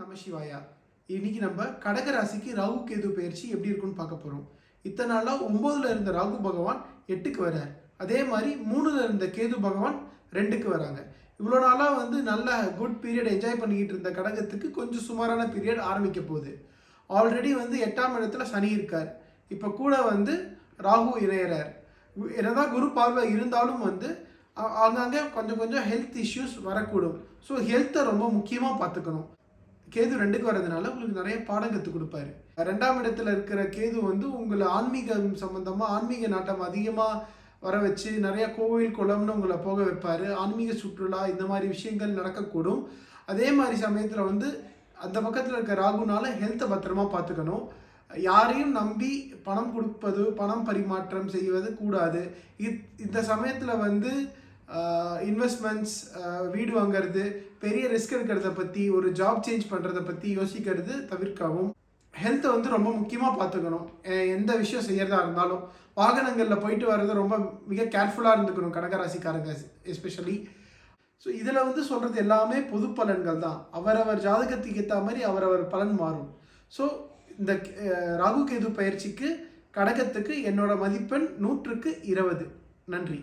நமசிவாயா இன்னைக்கு நம்ம கடக ராசிக்கு ராகு கேது பயிற்சி எப்படி இருக்குன்னு பார்க்க போகிறோம் இத்தனை நாளாக ஒம்போதுல இருந்த ராகு பகவான் எட்டுக்கு வரார். அதே மாதிரி மூணுல இருந்த கேது பகவான் ரெண்டுக்கு வராங்க. இவ்வளோ நாளாக வந்து நல்ல குட் பீரியட் என்ஜாய் பண்ணிக்கிட்டு இருந்த கடகத்துக்கு கொஞ்சம் சுமாரான பீரியட் ஆரம்பிக்க போகுது. ஆல்ரெடி வந்து எட்டாம் இடத்துல சனி இருக்கார். இப்போ கூட வந்து ராகு இணையறார். என்னதான் குரு பார்வை இருந்தாலும் வந்து அங்கங்கே கொஞ்சம் கொஞ்சம் ஹெல்த் இஷ்யூஸ் வரக்கூடும். ஸோ ஹெல்த்தை ரொம்ப முக்கியமாக பார்த்துக்கணும். கேது ரெண்டுக்கு வர்றதுனால உங்களுக்கு நிறைய பாடம் கற்றுக் கொடுப்பாரு. ரெண்டாம் இடத்துல இருக்கிற கேது வந்து உங்களை ஆன்மீகம் சம்பந்தமாக ஆன்மீக நாட்டம் அதிகமாக வர வச்சு நிறைய கோவில் குளம்னு உங்களை போக வைப்பார். ஆன்மீக சுற்றுலா இந்த மாதிரி விஷயங்கள் நடக்கக்கூடும். அதே மாதிரி சமயத்தில் வந்து அந்த பக்கத்தில் இருக்க ராகுனால ஹெல்த்தை பத்திரமா பார்த்துக்கணும். யாரையும் நம்பி பணம் கொடுப்பது பணம் பரிமாற்றம் செய்வது கூடாது. இந்த சமயத்தில் வந்து இன்வெஸ்ட்மெண்ட்ஸ் வீடு வாங்குறது பெரிய ரிஸ்க் எடுக்கிறத பற்றி ஒரு ஜாப் சேஞ்ச் பண்ணுறத பற்றி யோசிக்கிறது தவிர்க்கவும். ஹெல்த்தை வந்து ரொம்ப முக்கியமாக பார்த்துக்கணும். எந்த விஷயம் செய்யறதா இருந்தாலும் வாகனங்களில் போயிட்டு வர்றது ரொம்ப மிக கேர்ஃபுல்லாக இருந்துக்கணும் கடகராசிக்காரங்க எஸ்பெஷலி ஸோ இதில் வந்து சொல்கிறது எல்லாமே பொது பலன்கள் தான். அவரவர் ஜாதகத்துக்கு ஏற்ற மாதிரி அவரவர் பலன் மாறும். ஸோ இந்த ராகு கேது பயிற்சிக்கு கடகத்துக்கு என்னோட மதிப்பெண் நூற்றுக்கு இருபது. நன்றி.